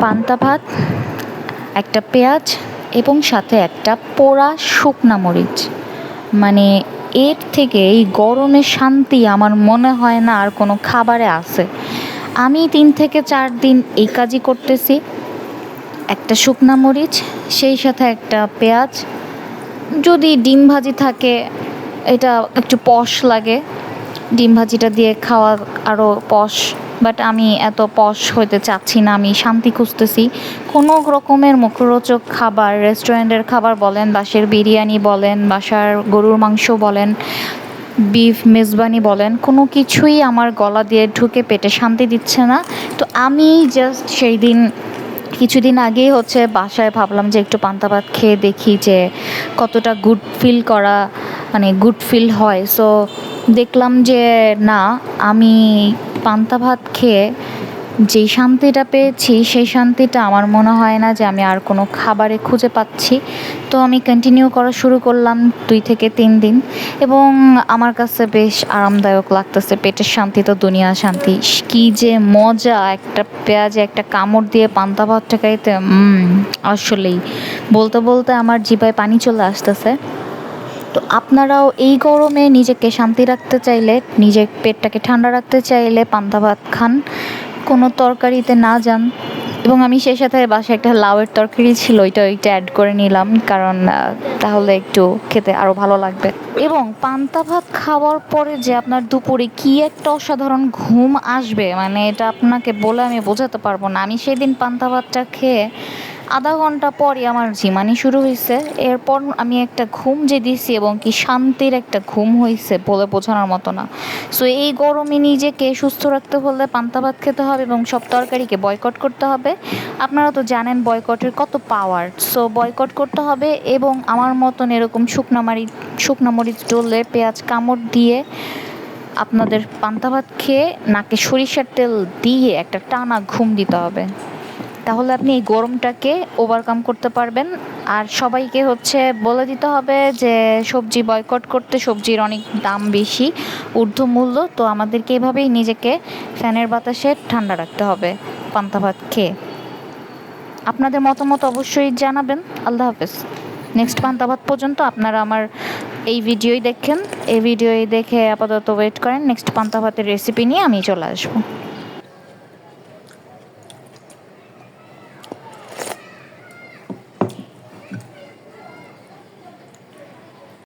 পান্তা ভাত, একটা পেঁয়াজ এবং সাথে একটা পোড়া শুকনা মরিচ। মানে এর থেকে এই গরমে শান্তি আমার মনে হয় না আর কোনো খাবারে আছে। আমি তিন থেকে চার দিন এই কাজই করতেছি। একটা শুকনা মরিচ, সেই সাথে একটা পেঁয়াজ। যদি ডিম ভাজি থাকে, এটা একটু পশ লাগে। ডিম ভাজিটা দিয়ে খাওয়া আরও পশ বাট আমি এত পশ হইতে চাচ্ছি না, আমি শান্তি খুঁজতেছি। কোনো রকমের মুখরোচক খাবার রেস্টুরেন্টের খাবার বলেন, বাসের বিরিয়ানি বলেন, বাসার গরুর মাংস বলেন বিফ মেজবানি বলেন, কোনো কিছুই আমার গলা দিয়ে ঢুকে পেটে শান্তি দিচ্ছে না। তো আমি জাস্ট সেই দিন, কিছুদিন আগেই হচ্ছে বাসায় ভাবলাম যে একটু পান্তা ভাত খেয়ে দেখি যে কতটা গুড ফিল করা মানে গুড ফিল হয়। সো দেখলাম যে না, আমি পান্তা ভাত খেয়ে যেই শান্তিটা পেয়েছি, সেই শান্তিটা আমার মনে হয় না যে আমি আর কোনো খাবারে খুঁজে পাচ্ছি। তো আমি কন্টিনিউ করা শুরু করলাম দুই থেকে তিন দিন এবং আমার কাছে বেশ আরামদায়ক লাগতেছে, পেটের শান্তি তো দুনিয়া শান্তি। কি যে মজা, একটা পেঁয়াজে একটা কামড় দিয়ে পান্তা ভাতটা খাইতে আসলেই। বলতে বলতে আমার জিভায় পানি চলে আসতেছে। তো আপনারাও এই গরমে নিজেকে শান্তি রাখতে চাইলে, নিজের পেটটাকে ঠান্ডা রাখতে চাইলে পান্তা ভাত খান, কোনো তরকারিতে না যান। এবং আমি সেই সাথে বাসায় একটা লাউয়ের তরকারি ছিল, ওইটা ওইটা অ্যাড করে নিলাম, কারণ তাহলে একটু খেতে আরও ভালো লাগবে। এবং পান্তা ভাত খাওয়ার পরে যে আপনার দুপুরে কি একটা অসাধারণ ঘুম আসবে মানে এটা আপনাকে বলে আমি বোঝাতে পারব না। আমি সেদিন পান্তা ভাতটা খেয়ে আধা ঘণ্টা পরই আমার জিমানি শুরু হয়েছে এরপর আমি একটা ঘুম যে দিছি এবং কি শান্তির একটা ঘুম হয়েছে বলে বোঝানোর মতো না। সো এই গরমে নিজেকে সুস্থ রাখতে হলে পান্তা ভাত খেতে হবে এবং সব তরকারিকে বয়কট করতে হবে। আপনারা তো জানেন বয়কটের কত পাওয়ার সো বয়কট করতে হবে এবং আমার মতন এরকম শুকনা মারি, শুকনা মরিচ ডলে পেঁয়াজ কামড় দিয়ে আপনাদের পান্তা ভাত খেয়ে নাকে সরিষার তেল দিয়ে একটা টানা ঘুম দিতে হবে। তাহলে আপনি এই গরমটাকে ওভারকাম করতে পারবেন। আর সবাইকে হচ্ছে বলে দিতে হবে যে, সবজি বয়কট করতে সবজির অনেক দাম বেশি ঊর্ধ্ব মূল্য তো আমাদেরকে এভাবেই নিজেকে ফ্যানের বাতাসে ঠান্ডা রাখতে হবে, পান্তা ভাত খেয়ে। আপনাদের মতামত অবশ্যই জানাবেন। আল্লাহ হাফেজ। নেক্সট পান্তা ভাত পর্যন্ত আপনারা আমার এই ভিডিওই দেখেন। এই ভিডিওই দেখে আপাতত ওয়েট করেন। নেক্সট পান্তা ভাতের রেসিপি নিয়ে আমি চলে আসব।